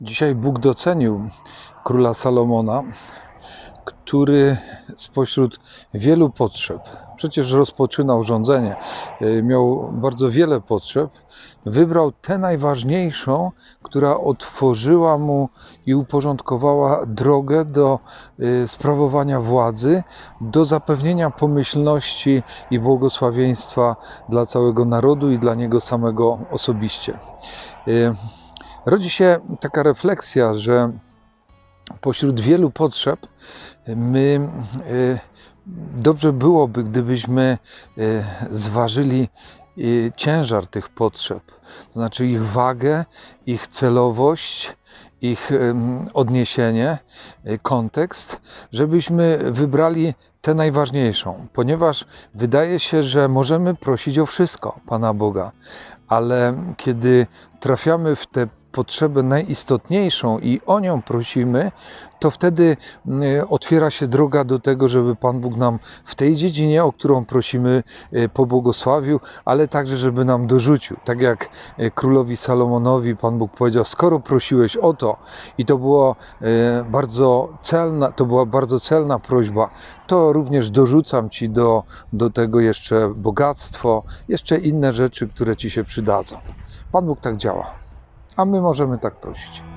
Dzisiaj Bóg docenił króla Salomona, który spośród wielu potrzeb, przecież rozpoczynał rządzenie, y, miał bardzo wiele potrzeb, wybrał tę najważniejszą, która otworzyła mu i uporządkowała drogę do y, sprawowania władzy, do zapewnienia pomyślności i błogosławieństwa dla całego narodu i dla niego samego osobiście. Rodzi się taka refleksja, że pośród wielu potrzeb my y, dobrze byłoby, gdybyśmy y, zważyli y, ciężar tych potrzeb, to znaczy ich wagę, ich celowość, ich odniesienie, kontekst, żebyśmy wybrali tę najważniejszą, ponieważ wydaje się, że możemy prosić o wszystko Pana Boga, ale kiedy trafiamy w tę potrzebę najistotniejszą i o nią prosimy, to wtedy otwiera się droga do tego, żeby Pan Bóg nam w tej dziedzinie, o którą prosimy, e, pobłogosławił, ale także, żeby nam dorzucił. Tak jak e, królowi Salomonowi Pan Bóg powiedział: Skoro prosiłeś o to, i to było e, bardzo celna, to była bardzo celna prośba, to również dorzucam Ci do, do tego jeszcze bogactwo, jeszcze inne rzeczy, które Ci się przydadzą. Pan Bóg tak działa, a my możemy tak prosić.